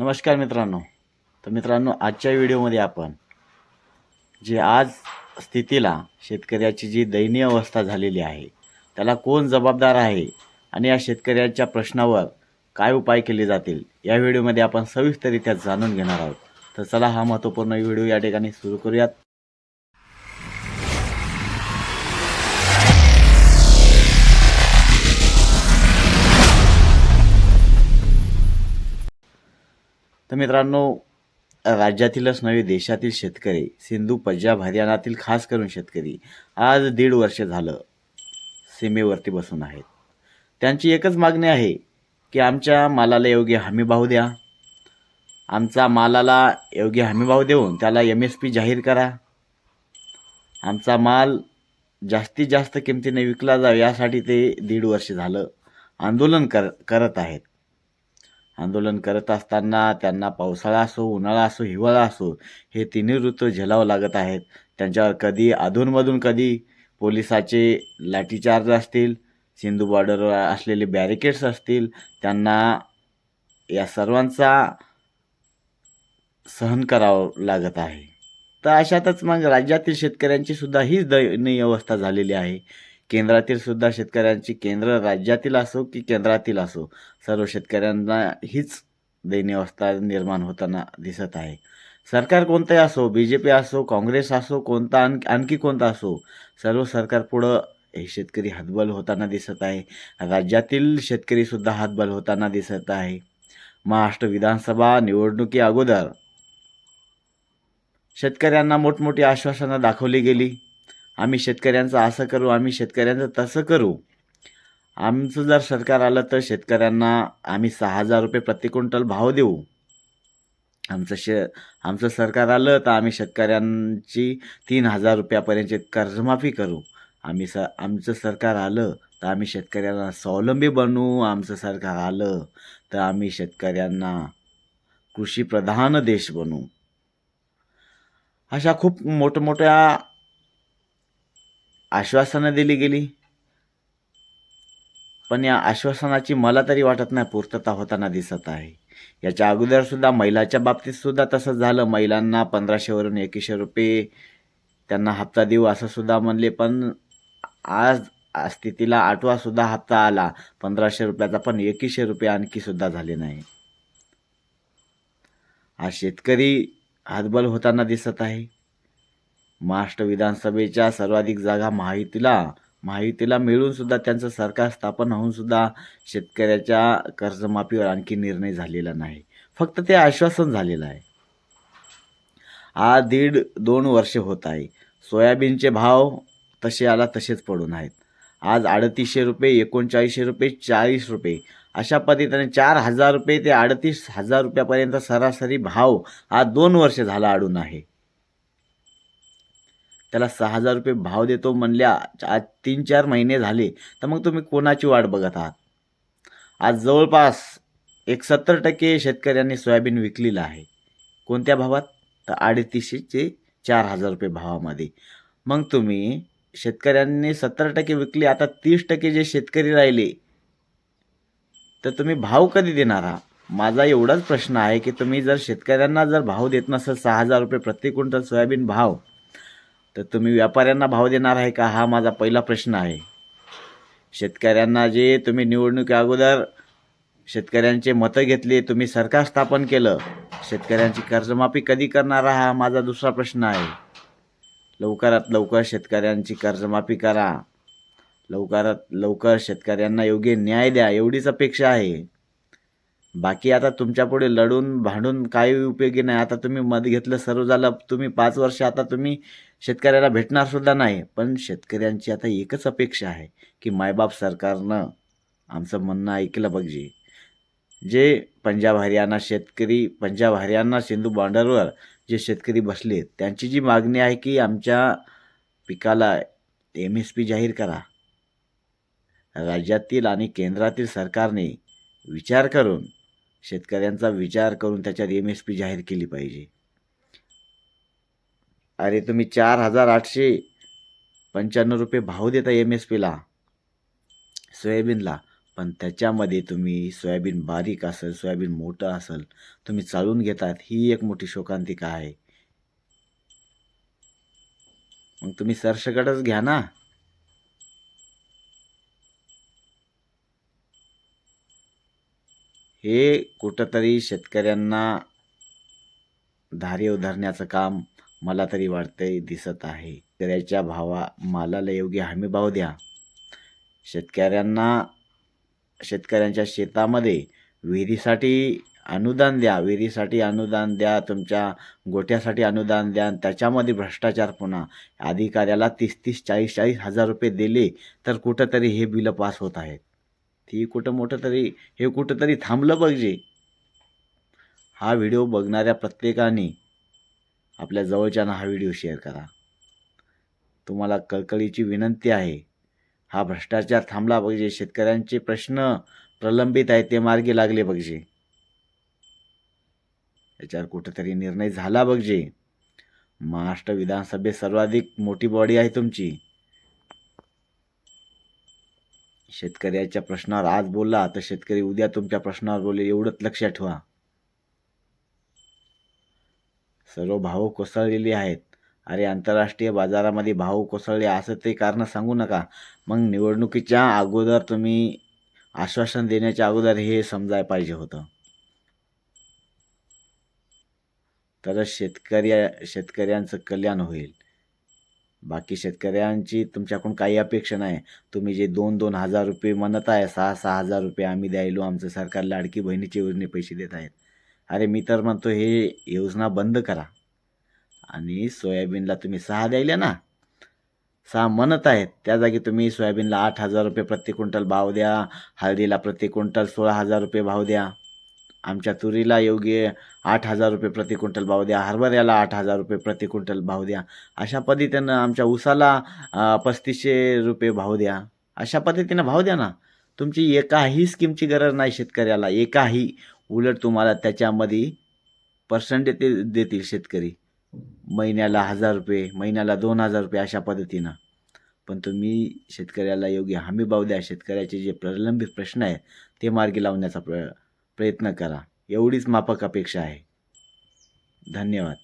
नमस्कार मित्रांनो. तर मित्रांनो आजच्या व्हिडिओमध्ये आपण जे आज स्थितीला शेतकऱ्याची जी दयनीय अवस्था झालेली आहे त्याला कोण जबाबदार आहे आणि या शेतकऱ्याच्या प्रश्नावर काय उपाय केले जातील या व्हिडिओमध्ये आपण सविस्तरित्या जाणून घेणार आहोत. तर चला हा महत्त्वपूर्ण व्हिडिओ या ठिकाणी सुरू करूयात. तर मित्रांनो राज्यातीलच नव्हे देशातील शेतकरी सिंधू पंजाब हरियाणातील खास करून शेतकरी आज दीड वर्ष झालं सीमेवरती बसून आहेत. त्यांची एकच मागणी आहे की आमच्या मालाला योग्य हमीभाव द्या. आमचा मालाला योग्य हमीभाव देऊन त्याला एम एस पी जाहीर करा. आमचा माल जास्तीत जास्त किमतीने विकला जावा यासाठी ते दीड वर्ष झालं आंदोलन कर करत आहेत. आंदोलन करत असताना त्यांना पावसाळा असो उन्हाळा असो हिवाळा असो हे तिन्ही ऋतू झेलावं लागत आहेत. त्यांच्यावर कधी अधूनमधून कधी पोलिसाचे लाठीचार्ज असतील सिंधू बॉर्डरवर असलेले बॅरिकेड्स असतील त्यांना या सर्वांचा सहन करावं लागत आहे. तर अशातच मग राज्यातील शेतकऱ्यांची सुद्धा हीच दयनीय अवस्था झालेली आहे. केंद्रातील सुद्धा शेतकऱ्यांची केंद्र राज्यातील असो की केंद्रातील असो सर्व शेतकऱ्यांना हीच दैनी अवस्था निर्माण होताना दिसत आहे. सरकार कोणतंही असो बी जे पी असो काँग्रेस असो कोणता आण आणखी कोणता असो सर्व सरकार पुढं हे शेतकरी हातबल होताना दिसत आहे. राज्यातील शेतकरीसुद्धा हातबल होताना दिसत आहे. महाराष्ट्र विधानसभा निवडणुकी अगोदर शेतकऱ्यांना मोठमोठी आश्वासनं दाखवली गेली. आम्ही शेतकऱ्यांचं असं करू आम्ही शेतकऱ्यांचं तसं करू. आमचं जर सरकार आलं तर शेतकऱ्यांना आम्ही सहा हजार रुपये प्रति क्विंटल भाव देऊ. आमचं शे आमचं सरकार आलं तर आम्ही शेतकऱ्यांची तीन हजार रुपयापर्यंतची कर्जमाफी करू. आम्ही स आमचं सरकार आलं तर आम्ही शेतकऱ्यांना स्वावलंबी बनवू आमचं सरकार आलं तर आम्ही शेतकऱ्यांना कृषीप्रधान देश बनवू अशा खूप मोठमोठ्या आश्वासनं दिली गेली. पण या आश्वासनाची मला तरी वाटत नाही पूर्तता होताना दिसत आहे. याच्या अगोदर सुद्धा महिलाच्या बाबतीत सुद्धा तसंच झालं. महिलांना पंधराशेवरून एकशे रुपये त्यांना हप्ता देऊ असं सुद्धा म्हणले पण आज स्थितीला आठवा सुद्धा हप्ता आला. पंधराशे रुपयाचा पण एकवीसशे रुपये आणखी सुद्धा झाले नाही. आज शेतकरी हातबल होताना दिसत आहे. महाराष्ट्र विधानसभेच्या सर्वाधिक जागा महायुतीला महायुतीला मिळून सुद्धा त्यांचं सरकार स्थापन होऊन सुद्धा शेतकऱ्याच्या कर्जमाफीवर आणखी निर्णय झालेला नाही. फक्त ते आश्वासन झालेलं आहे. आज दीड दोन वर्ष होत आहे. सोयाबीनचे भाव तसे आला तसेच पडून आहेत. आज अडतीसशे रुपये एकोणचाळीसशे रुपये चाळीस रुपये अशा पद्धतीने चार हजार रुपये ते अडतीस हजार रुपयापर्यंत सरासरी भाव हा दोन वर्ष झाला अडून आहे. त्याला सहा हजार रुपये भाव देतो म्हणल्या आज तीन चार महिने झाले तर मग तुम्ही कोणाची वाट बघत आहात? आज जवळपास एक सत्तर टक्के शेतकऱ्यांनी सोयाबीन विकलेलं आहे. कोणत्या भावात? तर अडतीसशे ते चार हजार रुपये भावामध्ये. मग तुम्ही शेतकऱ्यांनी सत्तर टक्के विकले आता तीस टक्के जे शेतकरी राहिले तर तुम्ही भाव कधी देणार आहात? माझा एवढाच प्रश्न आहे की तुम्ही जर शेतकऱ्यांना जर भाव देत नसेल सहा हजार रुपये प्रति क्विंटल सोयाबीन भाव तर तुम्ही व्यापाऱ्यांना भाव देणार आहे का? हा माझा पहिला प्रश्न आहे. शेतकऱ्यांना जे तुम्ही निवडणुकी अगोदर शेतकऱ्यांचे मतं घेतली तुम्ही सरकार स्थापन केलं शेतकऱ्यांची कर्जमाफी कधी करणार हा माझा दुसरा प्रश्न आहे. लवकरात लवकर शेतकऱ्यांची कर्जमाफी करा. लवकरात लवकर शेतकऱ्यांना योग्य न्याय द्या एवढीच अपेक्षा आहे. बाकी आता तुमच्यापुढे लढून भांडून काही उपयोगी नाही. आता तुम्ही मत घेतलं सर्व झालं. तुम्ही पाच वर्ष आता तुम्ही शेतकऱ्याला भेटणार सुद्धा नाही. पण शेतकऱ्यांची आता एकच अपेक्षा आहे की मायबाप सरकारनं आमचं म्हणणं ऐकलं पाहिजे जे. पंजाब हरियाणा शेतकरी पंजाब हरियाणा सिंधू बॉर्डरवर जे शेतकरी बसले त्यांची जी मागणी आहे की आमच्या पिकाला एम एस पी जाहीर करा. राज्यातील आणि केंद्रातील सरकारने विचार करून शेतकऱ्यांचा विचार करून त्याच्यात एम एस पी जाहीर केली पाहिजे. अरे तुम्ही चार हजार आठशे पंच्याण्णव रुपये भाव देता एम एस पीला सोयाबीनला. पण त्याच्यामध्ये तुम्ही सोयाबीन बारीक असेल सोयाबीन मोठं असेल तुम्ही चालून घेतात ही एक मोठी शोकांतिका आहे. मग तुम्ही सरसकटच घ्या ना. हे कुठंतरी शेतकऱ्यांना धारे उधारण्याचं काम मला तरी वाटतंय दिसत आहे. शेतकऱ्याच्या भावा मालाला योग्य हमी भाव द्या. शेतकऱ्यांना शेतकऱ्यांच्या शेतामध्ये विहिरीसाठी अनुदान द्या. विहिरीसाठी अनुदान द्या तुमच्या गोठ्यासाठी अनुदान द्या आणि त्याच्यामध्ये भ्रष्टाचार पुन्हा. अधिकाऱ्याला तीस तीस चाळीस चाळीस हजार रुपये दिले तर कुठंतरी हे बिलं पास होत आहेत. ती कुठं मोठं तरी हे कुठंतरी थांबलं पाहिजे हा व्हिडिओ बघणाऱ्या प्रत्येकाने आपल्या जवळच्यांना हा व्हिडिओ शेअर करा. तुम्हाला कळकळीची विनंती आहे. हा भ्रष्टाचार थांबला पाहिजे शेतकऱ्यांचे प्रश्न प्रलंबित आहेत ते मार्गी लागले पाहिजे याच्यावर कुठंतरी निर्णय झाला पाहिजे महाराष्ट्र विधानसभेत सर्वाधिक मोठी बॉडी आहे तुमची. शेतकऱ्याच्या प्रश्नावर आज बोलला तर शेतकरी उद्या तुमच्या प्रश्नावर बोले एवढंच लक्षात ठेवा. सर्व भाव कोसळलेली आहेत. अरे आंतरराष्ट्रीय बाजारामध्ये भाव कोसळले असं ते कारण सांगू नका. मग निवडणुकीच्या अगोदर तुम्ही आश्वासन देण्याच्या अगोदर हे समजायला पाहिजे होतं. तरच शेतकऱ्या शेतकऱ्यांचं कल्याण होईल. बाकी शेतकऱ्यांची तुमच्याकडून काही अपेक्षा नाही. तुम्ही जे दोन दोन हजार रुपये म्हणत आहे सहा सहा हजार रुपये आम्ही द्यायलो आमचं सरकार लाडकी बहिणीचे योजने पैसे देत आहेत. अरे मी तर म्हणतो हे योजना बंद करा. आणि सोयाबीनला तुम्ही सहा द्यायला ना. सहा म्हणत आहेत. त्या जागी तुम्ही सोयाबीनला आठ हजार रुपये प्रति क्विंटल भाव द्या. हळदीला प्रति क्विंटल सोळा हजार रुपये भाव द्या. आमच्या तुरीला योग्य आठ हजार रुपये प्रति क्विंटल भाव द्या. हरभऱ्याला आठ हजार रुपये प्रति क्विंटल भाव द्या. अशा पद्धतीनं आमच्या ऊसाला पस्तीसशे रुपये भाव द्या. अशा पद्धतीनं भाव द्या ना. तुमची एकाही स्कीमची गरज नाही शेतकऱ्याला. एकाही उलट तुम्हाला त्याच्यामध्ये पर्सेंट देतील देतील शेतकरी. महिन्याला हजार रुपये महिन्याला दोन हजार रुपये अशा पद्धतीनं. पण तुम्ही शेतकऱ्याला योग्य हमी भाव द्या. शेतकऱ्याचे जे प्रलंबित प्रश्न आहेत ते मार्गी लावण्याचा प्र प्रयत्न करा. एवढीच माफक अपेक्षा आहे. धन्यवाद.